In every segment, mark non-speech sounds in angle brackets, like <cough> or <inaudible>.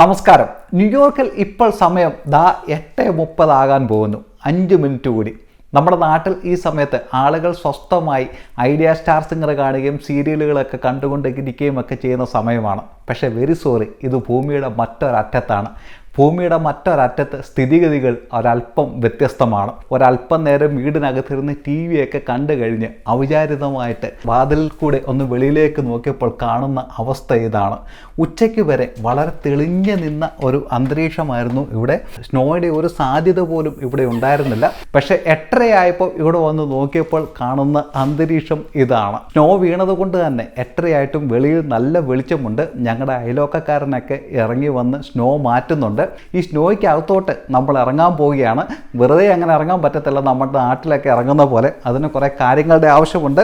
നമസ്കാരം. ന്യൂയോർക്കിൽ ഇപ്പോൾ സമയം ദാ എട്ട് മുപ്പതാകാൻ പോകുന്നു. അഞ്ച് മിനിറ്റ് കൂടി. നമ്മുടെ നാട്ടിൽ ഈ സമയത്ത് ആളുകൾ സ്വസ്ഥമായി ഐഡിയ സ്റ്റാർ സിംഗർ കാണുകയും സീരിയലുകളൊക്കെ കണ്ടുകൊണ്ടിരിക്കുകയും ഒക്കെ ചെയ്യുന്ന സമയമാണ്. പക്ഷേ വെരി സോറി ഇത് ഭൂമിയുടെ മറ്റൊരറ്റത്താണ്. ഭൂമിയുടെ മറ്റൊരറ്റത്ത് സ്ഥിതിഗതികൾ ഒരല്പം വ്യത്യസ്തമാണ്. ഒരല്പം നേരം വീടിനകത്തിരുന്ന് ടി വി ഒക്കെ കണ്ടു കഴിഞ്ഞ് ഔചാരിതമായിട്ട് വാതിലിൽ കൂടെ ഒന്ന് വെളിയിലേക്ക് നോക്കിയപ്പോൾ കാണുന്ന അവസ്ഥ ഇതാണ്. ഉച്ചയ്ക്ക് വരെ വളരെ തെളിഞ്ഞു നിന്ന ഒരു അന്തരീക്ഷമായിരുന്നു ഇവിടെ. സ്നോയുടെ ഒരു സാധ്യത പോലും ഇവിടെ ഉണ്ടായിരുന്നില്ല. പക്ഷെ എട്ടരയായപ്പോൾ ഇവിടെ വന്ന് നോക്കിയപ്പോൾ കാണുന്ന അന്തരീക്ഷം ഇതാണ്. സ്നോ വീണത് കൊണ്ട് തന്നെ എട്ടരയായിട്ടും വെളിയിൽ നല്ല വെളിച്ചമുണ്ട്. ഞങ്ങളുടെ അയലോക്കക്കാരനൊക്കെ ഇറങ്ങി വന്ന് സ്നോ മാറ്റുന്നുണ്ട്. ഈ സ്നോയ്ക്ക് അകത്തോട്ട് നമ്മൾ ഇറങ്ങാൻ പോവുകയാണ്. വെറുതെ അങ്ങനെ ഇറങ്ങാൻ പറ്റത്തില്ല. നമ്മുടെ നാട്ടിലൊക്കെ ഇറങ്ങുന്ന പോലെ അതിന് കുറേ കാര്യങ്ങളുടെ ആവശ്യമുണ്ട്.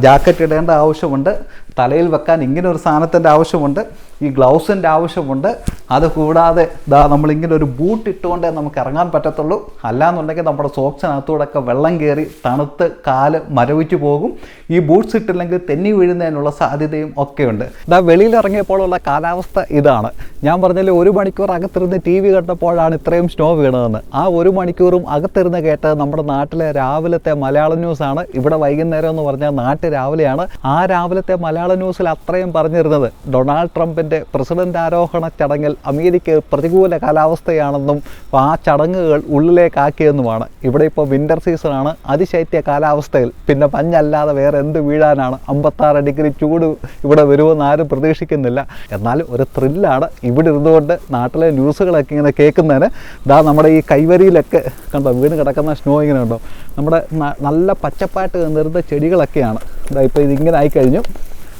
ജാക്കറ്റ് ഇടേണ്ട ആവശ്യമുണ്ട്. തലയിൽ വെക്കാൻ ഇങ്ങനെ ഒരു സാധനത്തിന്റെ ആവശ്യമുണ്ട് ഈ ഗ്ലൗസിന്റെ ആവശ്യമുണ്ട്. അതുകൂടാതെ ദാ നമ്മളിങ്ങനെ ഒരു ബൂട്ട് ഇട്ടുകൊണ്ടേ നമുക്ക് ഇറങ്ങാൻ പറ്റത്തുള്ളൂ. അല്ലാന്നുണ്ടെങ്കിൽ നമ്മുടെ സോക്സിനകത്തൂടെ ഒക്കെ വെള്ളം കയറി തണുത്ത് കാൽ മരവിച്ചു പോകും. ഈ ബൂട്ട്സ് ഇട്ടില്ലെങ്കിൽ തെന്നി വീഴുന്നതിനുള്ള സാധ്യതയും ഒക്കെയുണ്ട്. ഇതാ വെളിയിൽ ഇറങ്ങിയപ്പോഴുള്ള കാലാവസ്ഥ ഇതാണ്. ഞാൻ പറഞ്ഞാൽ ഒരു മണിക്കൂർ അകത്തിരുന്ന് ടി വി കണ്ടപ്പോഴാണ് ഇത്രയും സ്നോ വീണതെന്ന്. ആ ഒരു മണിക്കൂറും അകത്തിരുന്ന് കേട്ടത് നമ്മുടെ നാട്ടിലെ രാവിലത്തെ മലയാളം ന്യൂസാണ് ഇവിടെ വൈകുന്നേരം എന്ന് പറഞ്ഞാൽ നാട്ടിൽ രാവിലെയാണ്. ആ രാവിലത്തെ മലയാള ന്യൂസിൽ അത്രയും പറഞ്ഞിരുന്നത്. ഡൊണാൾഡ് ട്രംപിന്റെ പ്രസിഡന്റ് ആരോഹണ ചടങ്ങിൽ അമേരിക്ക പ്രതികൂല കാലാവസ്ഥയാണെന്നും ആ ചടങ്ങുകൾ ഉള്ളിലേക്കാക്കിയെന്നുമാണ്. ഇവിടെ ഇപ്പോൾ വിന്റർ സീസണാണ് അതിശൈത്യ കാലാവസ്ഥയിൽ. പിന്നെ മഞ്ഞല്ലാതെ വേറെ എന്ത് വീഴാനാണ്? അമ്പത്താറ് ഡിഗ്രി ചൂട് ഇവിടെ വരുമെന്ന് ആരും പ്രതീക്ഷിക്കുന്നില്ല. എന്നാൽ ഒരു ത്രില്ലാണ് ഇവിടെ ഇരുന്നുകൊണ്ട് നാട്ടിലെ ന്യൂസുകളൊക്കെ ഇങ്ങനെ കേൾക്കുന്നതിന്. ഇതാ നമ്മുടെ ഈ കൈവരിയിലൊക്കെ കണ്ടോ വീണ് കിടക്കുന്ന സ്നോ ഇങ്ങനെ ഉണ്ടോ നമ്മുടെ നല്ല പച്ചപ്പായിട്ട് നിന്നിരുന്ന ചെടികളൊക്കെയാണ്. ദാ ഇപ്പോൾ ഇതിങ്ങനെ ആയിക്കഴിഞ്ഞു.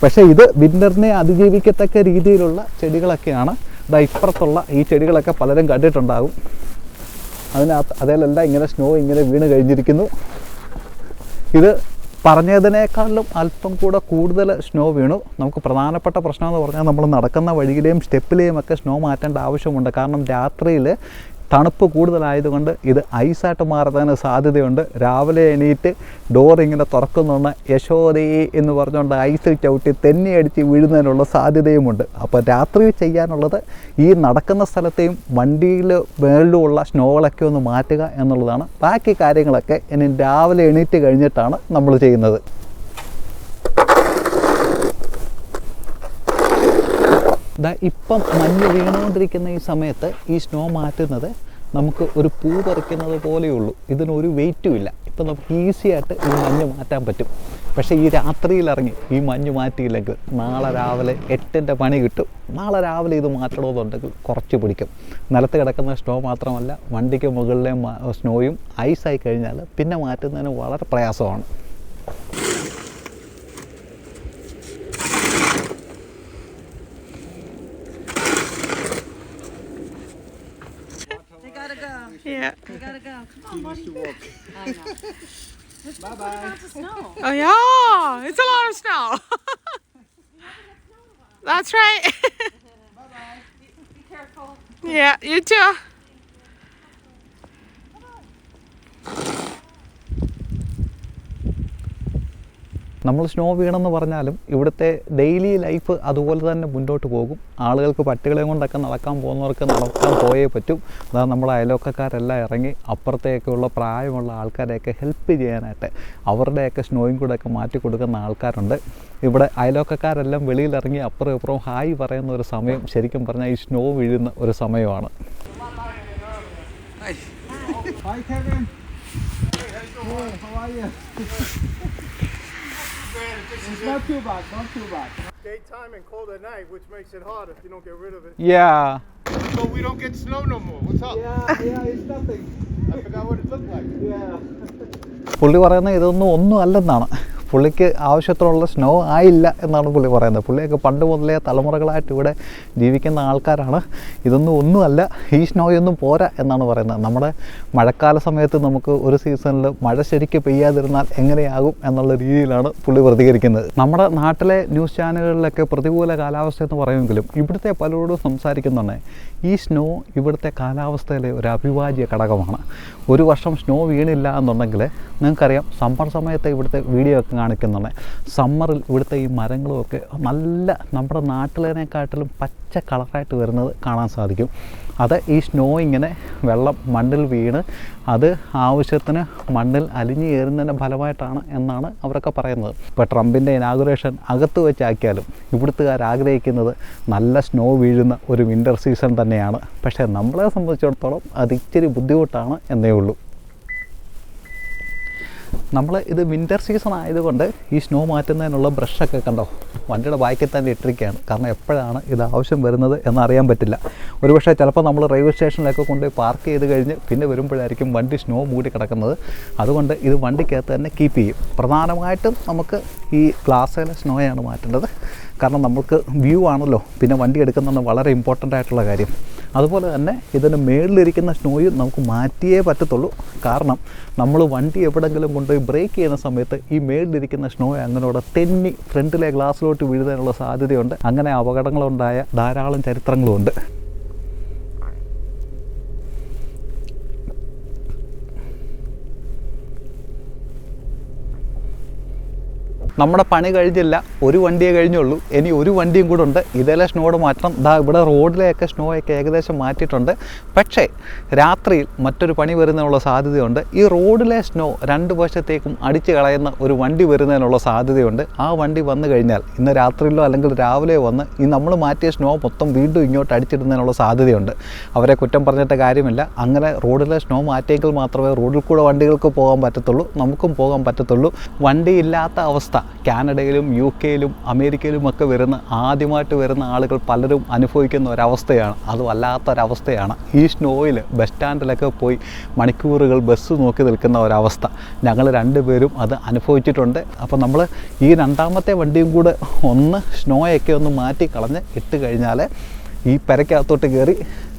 പക്ഷേ ഇത് വിന്ററിനെ അതിജീവിക്കത്തക്ക രീതിയിലുള്ള ചെടികളൊക്കെയാണ്. ദാ ഇപ്പുറത്തുള്ള ഈ ചെടികളൊക്കെ പലരും കണ്ടിട്ടുണ്ടാകും. അതിനകത്ത് അതിലല്ല ഇങ്ങനെ സ്നോ ഇങ്ങനെ വീണ് കഴിഞ്ഞിരിക്കുന്നു. ഇത് പറഞ്ഞതിനേക്കാളും അല്പം കൂടെ കൂടുതൽ സ്നോ വീണു. നമുക്ക് പ്രധാനപ്പെട്ട പ്രശ്നം എന്ന് പറഞ്ഞാൽ നമ്മൾ നടക്കുന്ന വഴിയിലെയും സ്റ്റെപ്പിലെയും ഒക്കെ സ്നോ മാറ്റേണ്ട ആവശ്യമുണ്ട്. കാരണം രാത്രിയിൽ തണുപ്പ് കൂടുതലായതുകൊണ്ട് ഇത് ഐസായിട്ട് മാറുന്നതിന് സാധ്യതയുണ്ട്. രാവിലെ എണീറ്റ് ഡോർ ഇങ്ങനെ തുറക്കുന്നുണ്ട് യശോദയെ എന്ന് പറഞ്ഞുകൊണ്ട് ഐസിൽ ചവിട്ടി തെന്നി അടിച്ച് വീഴുന്നതിനുള്ള സാധ്യതയുമുണ്ട്. അപ്പോൾ രാത്രി ചെയ്യാനുള്ളത് ഈ നടക്കുന്ന സ്ഥലത്തെയും വണ്ടിയിൽ മേളിലുമുള്ള സ്നോകളൊക്കെ ഒന്ന് മാറ്റുക എന്നുള്ളതാണ്. ബാക്കി കാര്യങ്ങളൊക്കെ ഇനി രാവിലെ എണീറ്റ് കഴിഞ്ഞിട്ടാണ് നമ്മൾ ചെയ്യുന്നത്. ദാ ഇപ്പം മഞ്ഞ് വീണുകൊണ്ടിരിക്കുന്ന ഈ സമയത്ത് ഈ സ്നോ മാറ്റുന്നത് നമുക്ക് ഒരു പൂ പറിക്കുന്നത് പോലെയുള്ളൂ ഇതിനൊരു വെയിറ്റും ഇല്ല. ഇപ്പം നമുക്ക് ഈസി ആയിട്ട് ഈ മഞ്ഞ് മാറ്റാൻ പറ്റും. പക്ഷേ ഈ രാത്രിയിൽ ഇറങ്ങി ഈ മഞ്ഞ് മാറ്റിയില്ലെങ്കിൽ നാളെ രാവിലെ എട്ടിന്റെ പണി കിട്ടും. നാളെ രാവിലെ ഇത് മാറ്റണമെന്നുണ്ടെങ്കിൽ കുറച്ച് പിടിക്കും. നിലത്ത് കിടക്കുന്ന സ്നോ മാത്രമല്ല വണ്ടിക്ക് മുകളിലെ സ്നോയും ഐസായി കഴിഞ്ഞാൽ പിന്നെ മാറ്റുന്നതിന് വളരെ പ്രയാസമാണ്. Gotta go. Come on, buddy. <laughs> I know. There's supposed to be lots of snow. Oh yeah, it's a lot of snow. <laughs> That's right. <laughs> Be careful. yeah, you too. നമ്മൾ സ്നോ വീണെന്ന് പറഞ്ഞാലും ഇവിടുത്തെ ഡെയിലി ലൈഫ് അതുപോലെ തന്നെ മുന്നോട്ട് പോകും. ആളുകൾക്ക് പട്ടികളെയും കൊണ്ടൊക്കെ നടക്കാൻ പോകുന്നവർക്ക് നടക്കാൻ പോയേ പറ്റും. അതാ നമ്മുടെ അയലോക്കക്കാരെല്ലാം ഇറങ്ങി അപ്പുറത്തേക്കുള്ള പ്രായമുള്ള ആൾക്കാരെയൊക്കെ ഹെൽപ്പ് ചെയ്യാനായിട്ട് അവരുടെയൊക്കെ സ്നോയും കൂടെ ഒക്കെ മാറ്റി കൊടുക്കുന്ന ആൾക്കാരുണ്ട്. ഇവിടെ അയലോക്കക്കാരെല്ലാം വെളിയിലിറങ്ങി അപ്പുറം ഇപ്പുറം ഹായ് പറയുന്ന ഒരു സമയം ശരിക്കും പറഞ്ഞാൽ ഈ സ്നോ വീഴുന്ന ഒരു സമയമാണ്. Hi, Kevin. Hey, how are you? <laughs> it's not too bad, not too bad. daytime and cold at night, which makes it hard if you don't get rid of it. Yeah. So we don't get snow no more. What's up? Yeah, yeah, it's nothing. I forgot what it looked like. Yeah. <laughs> പുള്ളി പറയുന്നത് ഇതൊന്നും ഒന്നും അല്ലെന്നാണ് പുള്ളിക്ക് ആവശ്യത്തിനുള്ള snow ആയില്ല എന്നാണ് പുള്ളി പറയുന്നത്. പുള്ളിയൊക്കെ പണ്ട് മുതലേ തലമുറകളായിട്ട് ഇവിടെ ജീവിക്കുന്ന ആൾക്കാരാണ്. ഇതൊന്നും ഒന്നുമല്ല ഈ സ്നോയൊന്നും പോരാ എന്നാണ് പറയുന്നത്. നമ്മുടെ മഴക്കാല സമയത്ത് നമുക്ക് ഒരു സീസണിൽ മഴ ശരിക്ക് പെയ്യാതിരുന്നാൽ എങ്ങനെയാകും എന്നുള്ള രീതിയിലാണ് പുള്ളി പ്രതികരിക്കുന്നത്. നമ്മുടെ നാട്ടിലെ ന്യൂസ് ചാനലുകളിലൊക്കെ പ്രതികൂല കാലാവസ്ഥ എന്ന് പറയുമെങ്കിലും ഇവിടുത്തെ പലരോടും സംസാരിക്കുന്നുണ്ട് ഈ സ്നോ ഇവിടുത്തെ കാലാവസ്ഥയിലെ ഒരു അഭിവാജ്യ ഘടകമാണ്. ഒരു വർഷം സ്നോ വീണില്ല എന്നുണ്ടെങ്കിൽ നിങ്ങൾക്കറിയാം സമ്മർ സമയത്ത് ഇവിടുത്തെ വീഡിയോ ഒക്കെ കാണിക്കുന്നുണ്ട്. സമ്മറിൽ ഇവിടുത്തെ ഈ മരങ്ങളും ഒക്കെ നല്ല നമ്മുടെ നാട്ടിലേനെക്കാട്ടിലും പച്ച കളറായിട്ട് വരുന്നത് കാണാൻ സാധിക്കും. അത് ഈ സ്നോ ഇങ്ങനെ വെള്ളം മണ്ണിൽ വീണ് അത് ആവശ്യത്തിന് മണ്ണിൽ അലിഞ്ഞു കയറുന്നതിന്റെ ഫലമായിട്ടാണ് എന്നാണ് അവരൊക്കെ പറയുന്നത്. ഇപ്പോൾ ട്രംപിന്റെ ഇനാഗുറേഷൻ അകത്ത് വെച്ചാക്കിയാലും ഇവിടുത്തുകാർ ആഗ്രഹിക്കുന്നത് നല്ല സ്നോ വീഴുന്ന ഒരു വിന്റർ സീസൺ തന്നെയാണ്. പക്ഷേ നമ്മളെ സംബന്ധിച്ചിടത്തോളം അത് ഇച്ചിരി ബുദ്ധിമുട്ടാണ് എന്നേ ഉള്ളൂ. നമ്മൾ ഇത് വിന്റർ സീസൺ ആയതുകൊണ്ട് ഈ സ്നോ മാറ്റുന്നതിനുള്ള ബ്രഷൊക്കെ കണ്ടോ? വണ്ടിയുടെ ബാക്കിൽ തന്നെ ഇട്ടിരിക്കുകയാണ്. കാരണം എപ്പോഴാണ് ഇത് ആവശ്യം വരുന്നത് എന്നറിയാൻ പറ്റില്ല. ഒരുപക്ഷെ ചിലപ്പോൾ നമ്മൾ റെയിൽവേ സ്റ്റേഷനിലൊക്കെ കൊണ്ടുപോയി പാർക്ക് ചെയ്ത് കഴിഞ്ഞ് പിന്നെ വരുമ്പോഴായിരിക്കും വണ്ടി സ്നോ മൂടി കിടക്കുന്നത്. അതുകൊണ്ട് ഇത് വണ്ടിക്കകത്ത് തന്നെ കീപ്പ് ചെയ്യും. പ്രധാനമായിട്ടും നമുക്ക് ഈ ഗ്ലാസ്സിലെ സ്നോയാണ് മാറ്റേണ്ടത്. കാരണം നമുക്ക് വ്യൂ ആണല്ലോ. പിന്നെ വണ്ടി എടുക്കുന്നതാണ് വളരെ ഇമ്പോർട്ടന്റ് ആയിട്ടുള്ള കാര്യം. അതുപോലെ തന്നെ ഇതിന് മേളിലിരിക്കുന്ന സ്നോയും നമുക്ക് മാറ്റിയേ പറ്റത്തുള്ളൂ. കാരണം നമ്മൾ വണ്ടി എവിടെങ്കിലും കൊണ്ടുപോയി ബ്രേക്ക് ചെയ്യുന്ന സമയത്ത് ഈ മേളിലിരിക്കുന്ന സ്നോ അങ്ങനെയോടെ തെന്നി ഫ്രണ്ടിലെ ഗ്ലാസ്സിലോട്ട് വീഴുന്നതിനുള്ള സാധ്യതയുണ്ട്. അങ്ങനെ അപകടങ്ങളുണ്ടായ ധാരാളം ചരിത്രങ്ങളുമുണ്ട് നമ്മുടെ പണി കഴിഞ്ഞില്ല ഒരു വണ്ടിയെ കഴിഞ്ഞുള്ളൂ. ഇനി ഒരു വണ്ടിയും കൂടെ ഉണ്ട്. ഇതേലെ സ്നോയുടെ മാറ്റണം ദാ ഇവിടെ റോഡിലെയൊക്കെ സ്നോയൊക്കെ ഏകദേശം മാറ്റിയിട്ടുണ്ട്. പക്ഷേ രാത്രിയിൽ മറ്റൊരു പണി വരുന്നതിനുള്ള സാധ്യതയുണ്ട്. ഈ റോഡിലെ സ്നോ രണ്ട് വശത്തേക്കും അടിച്ചു കളയുന്ന ഒരു വണ്ടി വരുന്നതിനുള്ള സാധ്യതയുണ്ട്. ആ വണ്ടി വന്നു കഴിഞ്ഞാൽ ഇന്ന് രാത്രിയിലോ അല്ലെങ്കിൽ രാവിലെയോ വന്ന് ഈ നമ്മൾ മാറ്റിയ സ്നോ മൊത്തം വീണ്ടും ഇങ്ങോട്ട് അടിച്ചിടുന്നതിനുള്ള സാധ്യതയുണ്ട്. അവരെ കുറ്റം പറഞ്ഞിട്ട് കാര്യമില്ല. അങ്ങനെ റോഡിലെ സ്നോ മാറ്റിയെങ്കിൽ മാത്രമേ റോഡിൽ കൂടെ വണ്ടികൾക്ക് പോകാൻ പറ്റത്തുള്ളൂ നമുക്കും പോകാൻ പറ്റത്തുള്ളൂ. വണ്ടിയില്ലാത്ത അവസ്ഥ. കാനഡയിലും യു കെയിലും അമേരിക്കയിലും ഒക്കെ വരുന്ന ആദ്യമായിട്ട് വരുന്ന ആളുകൾ പലരും അനുഭവിക്കുന്ന ഒരവസ്ഥയാണ്. അത് വല്ലാത്തൊരവസ്ഥയാണ് ഈ സ്നോയിൽ ബസ് സ്റ്റാൻഡിലൊക്കെ പോയി മണിക്കൂറുകൾ ബസ് നോക്കി നിൽക്കുന്ന ഒരവസ്ഥ. ഞങ്ങൾ രണ്ടുപേരും അത് അനുഭവിച്ചിട്ടുണ്ട്. അപ്പോൾ നമ്മൾ ഈ രണ്ടാമത്തെ വണ്ടിയും കൂടെ ഒന്ന് സ്നോയൊക്കെ ഒന്ന് മാറ്റി കളഞ്ഞ് ഇട്ട് കഴിഞ്ഞാൽ ഈ പെരക്കകത്തോട്ട് കയറി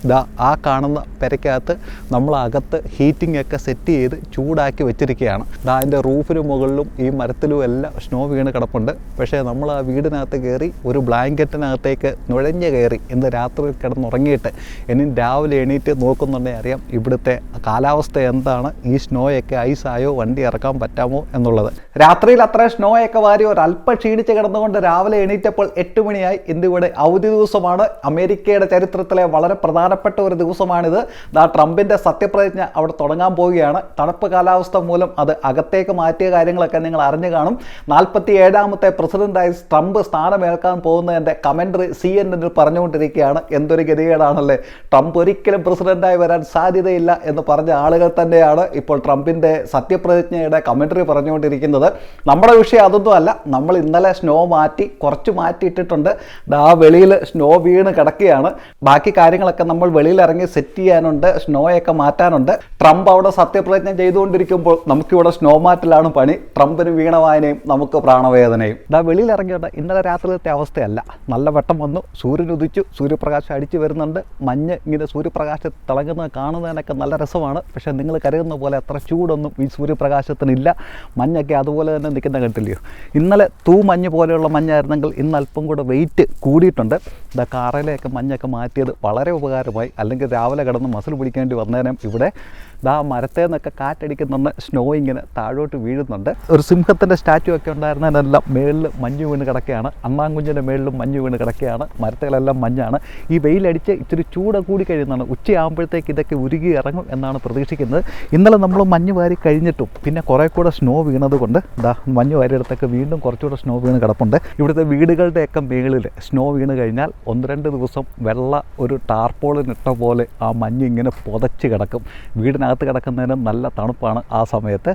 ദാ ആ കാണുന്ന പെരയ്ക്കകത്ത് നമ്മളകത്ത് ഹീറ്റിംഗ് ഒക്കെ സെറ്റ് ചെയ്ത് ചൂടാക്കി വെച്ചിരിക്കുകയാണ്. ദാ അതിന്റെ റൂഫിന് മുകളിലും ഈ മരത്തിലും എല്ലാം സ്നോ വീണ് കിടപ്പുണ്ട്. പക്ഷേ നമ്മൾ ആ വീടിനകത്ത് കയറി ഒരു ബ്ലാങ്കറ്റിനകത്തേക്ക് നുഴഞ്ഞ് കയറി ഇന്ന് രാത്രി കിടന്നുറങ്ങിയിട്ട് ഇനി രാവിലെ എണീറ്റ് നോക്കുന്നുണ്ടെങ്കിൽ അറിയാം ഇവിടുത്തെ കാലാവസ്ഥ എന്താണ്? ഈ സ്നോയൊക്കെ ഐസായോ വണ്ടി ഇറക്കാൻ പറ്റാമോ എന്നുള്ളത്. രാത്രിയിൽ അത്ര സ്നോയൊക്കെ വാരി ഒരല്പം ക്ഷീണിച്ച് കിടന്നുകൊണ്ട് രാവിലെ എണീറ്റപ്പോൾ എട്ട് മണിയായി. ഇന്നിവിടെ അവധി ദിവസമാണ്. അമേരിക്കയുടെ ചരിത്രത്തിലെ വളരെ പ്രധാനപ്പെട്ട ഒരു ദിവസമാണിത്. ദാ ട്രംപിന്റെ സത്യപ്രതിജ്ഞ അവിടെ തുടങ്ങാൻ പോവുകയാണ്. തണുപ്പ് കാലാവസ്ഥ മൂലം അത് അകത്തേക്ക് മാറ്റിയ കാര്യങ്ങളൊക്കെ നിങ്ങൾ അറിഞ്ഞു കാണും. നാൽപ്പത്തി ഏഴാമത്തെ പ്രസിഡന്റായി ട്രംപ് സ്ഥാനമേൽക്കാൻ പോകുന്നതിന്റെ കമന്ററി സി എൻ എന്നിൽ പറഞ്ഞുകൊണ്ടിരിക്കുകയാണ്. എന്തൊരു ഗതികേടാണല്ലേ? ട്രംപ് ഒരിക്കലും പ്രസിഡന്റായി വരാൻ സാധ്യതയില്ല എന്ന് പറഞ്ഞ ആളുകൾ തന്നെയാണ് ഇപ്പോൾ ട്രംപിന്റെ സത്യപ്രതിജ്ഞയുടെ കമന്ററി പറഞ്ഞുകൊണ്ടിരിക്കുന്നത്. നമ്മുടെ വിഷയം അതൊന്നും അല്ല. നമ്മൾ ഇന്നലെ സ്നോ മാറ്റി കുറച്ച് മാറ്റിയിട്ടിട്ടുണ്ട്. ദാ വെളിയിൽ സ്നോ വീണ് കിടക്കുകയാണ്. ബാക്കി കാര്യങ്ങളൊക്കെ നമ്മൾ വെളിയിൽ ഇറങ്ങി സെറ്റ് ചെയ്യാനുണ്ട് സ്നോയൊക്കെ മാറ്റാനുണ്ട്. ട്രംപ് അവിടെ സത്യപ്രതിജ്ഞ ചെയ്തുകൊണ്ടിരിക്കുമ്പോൾ നമുക്കിവിടെ സ്നോ മാറ്റിലാണ് പണി. ട്രംപിന് വീണവായനയും നമുക്ക് പ്രാണവേദനയും. ഇതാ വെളിയിൽ ഇറങ്ങിയുണ്ട് ഇന്നലെ രാത്രിയിലത്തെ അവസ്ഥയല്ല. നല്ല വെട്ടം വന്നു സൂര്യൻ ഉദിച്ചു സൂര്യപ്രകാശം അടിച്ചു വരുന്നുണ്ട്. മഞ്ഞ് ഇങ്ങനെ സൂര്യപ്രകാശം തിളങ്ങുന്നത് കാണുന്നതിനൊക്കെ നല്ല രസമാണ്. പക്ഷേ നിങ്ങൾ കരുതുന്ന പോലെ അത്ര ചൂടൊന്നും ഈ സൂര്യപ്രകാശത്തിനില്ല. മഞ്ഞൊക്കെ അതുപോലെ തന്നെ നിൽക്കുന്ന കണ്ടില്ലയോ ഇന്നലെ തൂ മഞ്ഞ് പോലെയുള്ള മഞ്ഞായിരുന്നെങ്കിൽ ഇന്ന് അല്പം കൂടെ വെയിറ്റ് കൂടിയിട്ടുണ്ട്. ഇതാ കാറയിലെയൊക്കെ മഞ്ഞൊക്കെ മാറ്റിയത് വളരെ ഉപകാരമായി അല്ലെങ്കിൽ രാവിലെ കിടന്ന് മസിൽ പിടിക്കേണ്ടി വന്നേരം ഇവിടെ ദാ മരത്തെ നിന്നൊക്കെ കാറ്റടിക്കുന്ന സ്നോ ഇങ്ങനെ താഴോട്ട് വീഴുന്നുണ്ട്. ഒരു സിംഹത്തിന്റെ സ്റ്റാച്ചു ഒക്കെ ഉണ്ടായിരുന്നതിനെല്ലാം മേളിൽ മഞ്ഞ് വീണ് കിടക്കുകയാണ്. അണ്ണാങ്കുഞ്ഞിന്റെ മേളിലും മഞ്ഞ് വീണ് കിടക്കുകയാണ്. മരത്തുകളെല്ലാം മഞ്ഞാണ്. ഈ വെയിലടിച്ച് ഇച്ചിരി ചൂട് കൂടി കഴിയുന്നതാണ്. ഉച്ചയാകുമ്പോഴത്തേക്ക് ഇതൊക്കെ ഉരുകി ഇറങ്ങും എന്നാണ് പ്രതീക്ഷിക്കുന്നത്. ഇന്നലെ നമ്മൾ മഞ്ഞ് വാരി കഴിഞ്ഞിട്ടും പിന്നെ കുറേ കൂടെ സ്നോ വീണത് കൊണ്ട് ദാ മഞ്ഞ് വാരിയെടുത്തൊക്കെ വീണ്ടും കുറച്ചുകൂടെ സ്നോ വീണ് കിടപ്പുണ്ട്. ഇവിടുത്തെ വീടുകളുടെയൊക്കെ മേളിൽ സ്നോ വീണ് കഴിഞ്ഞാൽ ഒന്ന് രണ്ട് ദിവസം വെള്ള ഒരു ടാർപോളിനിട്ട പോലെ ആ മഞ്ഞ് ഇങ്ങനെ പുതച്ച് കിടക്കും. വീടിനകത്ത് കിടക്കുന്നതിന് നല്ല തണുപ്പാണ് ആ സമയത്ത്.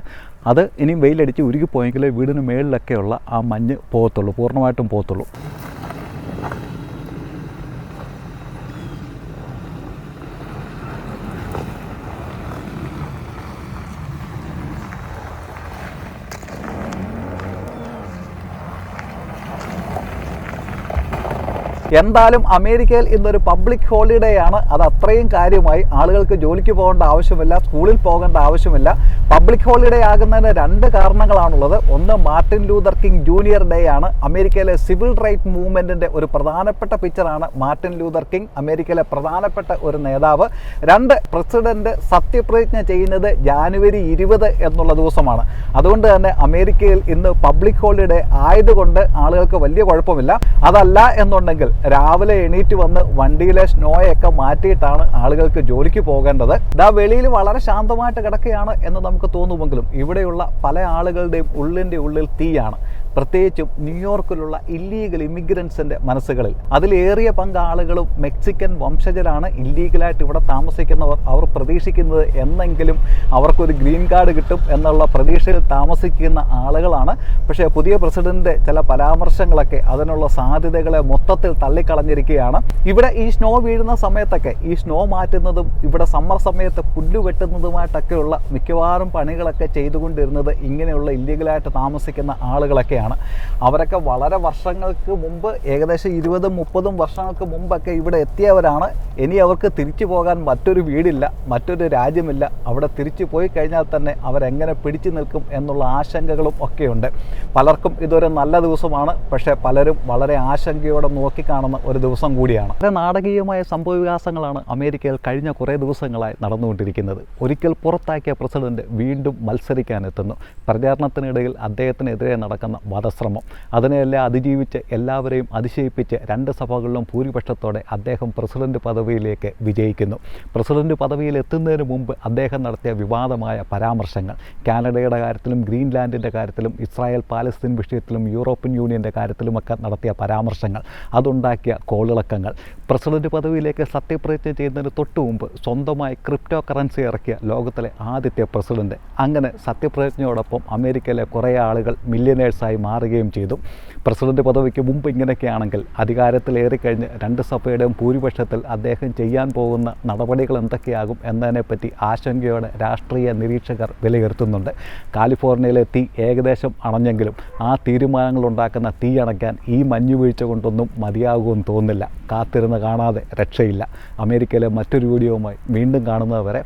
അത് ഇനിയും വെയിലടിച്ച് ഉരുകിപ്പോയെങ്കിലേ വീടിന് മേളിലൊക്കെയുള്ള ആ മഞ്ഞ് പോകത്തുള്ളൂ പൂർണമായിട്ടും പോകത്തുള്ളൂ. എന്തായാലും അമേരിക്കയിൽ ഇന്നൊരു പബ്ലിക് ഹോളിഡേ ആണ്. അത് അത്രയും കാര്യമായി ആളുകൾക്ക് ജോലിക്ക് പോകേണ്ട ആവശ്യമില്ല സ്കൂളിൽ പോകേണ്ട ആവശ്യമില്ല. പബ്ലിക് ഹോളിഡേ ആകുന്നതിന് രണ്ട് കാരണങ്ങളാണുള്ളത്. ഒന്ന് Martin Luther King junior day ആണ്. അമേരിക്കയിലെ സിവിൽ റൈറ്റ് മൂവ്മെന്റിന്റെ ഒരു പ്രധാനപ്പെട്ട പിക്ചറാണ് മാർട്ടിൻ ലൂതർ കിങ് അമേരിക്കയിലെ പ്രധാനപ്പെട്ട ഒരു നേതാവ്. രണ്ട് പ്രസിഡന്റ് സത്യപ്രതിജ്ഞ ചെയ്യുന്നത് ജാനുവരി ഇരുപത് എന്നുള്ള ദിവസമാണ്. അതുകൊണ്ട് തന്നെ അമേരിക്കയിൽ ഇന്ന് പബ്ലിക് ഹോളിഡേ ആയതുകൊണ്ട് ആളുകൾക്ക് വലിയ കുഴപ്പമില്ല. അതല്ല എന്നുണ്ടെങ്കിൽ രാവിലെ എണീറ്റ് വന്ന് വണ്ടിയിലെ സ്നോയൊക്കെ മാറ്റിയിട്ടാണ് ആളുകൾക്ക് ജോലിക്ക് പോകേണ്ടത്. ഇതാ വെളിയിൽ വളരെ ശാന്തമായിട്ട് കിടക്കുകയാണ് എന്ന് നമുക്ക് തോന്നുമെങ്കിലും ഇവിടെയുള്ള പല ആളുകളുടെയും ഉള്ളിന്റെ ഉള്ളിൽ തീയാണ്. പ്രത്യേകിച്ചും ന്യൂയോർക്കിലുള്ള ഇല്ലീഗൽ ഇമിഗ്രൻസിന്റെ മനസ്സുകളിൽ. അതിലേറിയ പങ്ക് ആളുകളും മെക്സിക്കൻ വംശജരാണ് ഇല്ലീഗലായിട്ട് ഇവിടെ താമസിക്കുന്നവർ അവർ പ്രതീക്ഷിക്കുന്നത് എന്നെങ്കിലും അവർക്കൊരു ഗ്രീൻ കാർഡ് കിട്ടും എന്നുള്ള പ്രതീക്ഷയിൽ താമസിക്കുന്ന ആളുകളാണ്. പക്ഷേ പുതിയ പ്രസിഡന്റിന്റെ ചില പരാമർശങ്ങളൊക്കെ അതിനുള്ള സാധ്യതകളെ മൊത്തത്തിൽ തള്ളിക്കളഞ്ഞിരിക്കുകയാണ്. ഇവിടെ ഈ സ്നോ വീഴുന്ന സമയത്തൊക്കെ ഈ സ്നോ മാറ്റുന്നതും ഇവിടെ സമ്മർ സമയത്ത് പുല്ല് വെട്ടുന്നതുമായിട്ടൊക്കെയുള്ള മിക്കവാറും പണികളൊക്കെ ചെയ്തുകൊണ്ടിരുന്നത് ഇങ്ങനെയുള്ള ഇല്ലീഗലായിട്ട് താമസിക്കുന്ന ആളുകളൊക്കെയാണ് അവരൊക്കെ വളരെ വർഷങ്ങൾക്ക് മുമ്പ് ഏകദേശം ഇരുപതും മുപ്പതും വർഷങ്ങൾക്ക് മുമ്പൊക്കെ ഇവിടെ എത്തിയവരാണ്. ഇനി അവർക്ക് തിരിച്ചു പോകാൻ മറ്റൊരു വീടില്ല മറ്റൊരു രാജ്യമില്ല. അവിടെ തിരിച്ചു പോയി കഴിഞ്ഞാൽ തന്നെ അവരെങ്ങനെ പിടിച്ചു നിൽക്കും എന്നുള്ള ആശങ്കകളും ഒക്കെയുണ്ട്. പലർക്കും ഇതൊരു നല്ല ദിവസമാണ് പക്ഷേ പലരും വളരെ ആശങ്കയോടെ നോക്കിക്കാണുന്ന ഒരു ദിവസം കൂടിയാണ്. വളരെ നാടകീയമായ സംഭവവികാസങ്ങളാണ് അമേരിക്കയിൽ കഴിഞ്ഞ കുറേ ദിവസങ്ങളായി നടന്നുകൊണ്ടിരിക്കുന്നത്. ഒരിക്കൽ പുറത്താക്കിയ പ്രസിഡന്റ് വീണ്ടും മത്സരിക്കാനെത്തുന്നു. പ്രചാരണത്തിനിടയിൽ അദ്ദേഹത്തിനെതിരെ നടക്കുന്ന വധശ്രമം. അതിനെയെല്ലാം അതിജീവിച്ച് എല്ലാവരെയും അതിശയിപ്പിച്ച് രണ്ട് സഭകളിലും ഭൂരിപക്ഷത്തോടെ അദ്ദേഹം പ്രസിഡന്റ് പദവിയിലേക്ക് വിജയിക്കുന്നു. പ്രസിഡന്റ് പദവിയിൽ എത്തുന്നതിന് മുമ്പ് അദ്ദേഹം നടത്തിയ വിവാദമായ പരാമർശങ്ങൾ. കാനഡയുടെ കാര്യത്തിലും ഗ്രീൻലാൻഡിന്റെ കാര്യത്തിലും ഇസ്രായേൽ പാലസ്തീൻ വിഷയത്തിലും യൂറോപ്യൻ യൂണിയന്റെ കാര്യത്തിലുമൊക്കെ നടത്തിയ പരാമർശങ്ങൾ. അതുണ്ടാക്കിയ കോളിളക്കങ്ങൾ. പ്രസിഡന്റ് പദവിയിലേക്ക് സത്യപ്രതിജ്ഞ ചെയ്യുന്നതിന് തൊട്ടു മുമ്പ് സ്വന്തമായി ക്രിപ്റ്റോ കറൻസി ഇറക്കിയ ലോകത്തിലെ ആദ്യത്തെ പ്രസിഡന്റ്. അങ്ങനെ സത്യപ്രതിജ്ഞയോടൊപ്പം അമേരിക്കയിലെ കുറേ ആളുകൾ മില്യനേഴ്സായി മാറുകയും ചെയ്തു. പ്രസിഡന്റ് പദവിക്ക് മുമ്പ് ഇങ്ങനെയൊക്കെയാണെങ്കിൽ അധികാരത്തിലേറിക്കഴിഞ്ഞ് രണ്ട് സഭയുടെയും ഭൂരിപക്ഷത്തിൽ അദ്ദേഹം ചെയ്യാൻ പോകുന്ന നടപടികൾ എന്തൊക്കെയാകും എന്നതിനെപ്പറ്റി ആശങ്കയോടെ രാഷ്ട്രീയ നിരീക്ഷകർ വിലയിരുത്തുന്നുണ്ട്. കാലിഫോർണിയയിലെ തീ ഏകദേശം അണഞ്ഞെങ്കിലും ആ തീരുമാനങ്ങൾ ഉണ്ടാക്കുന്ന തീ അണയ്ക്കാൻ ഈ മഞ്ഞുവീഴ്ച കൊണ്ടൊന്നും മതിയാകുമെന്ന് തോന്നുന്നില്ല. കാത്തിരുന്ന് കാണാതെ രക്ഷയില്ല. അമേരിക്കയിലെ മറ്റൊരു വീഡിയോവുമായി വീണ്ടും കാണുന്നതുവരെ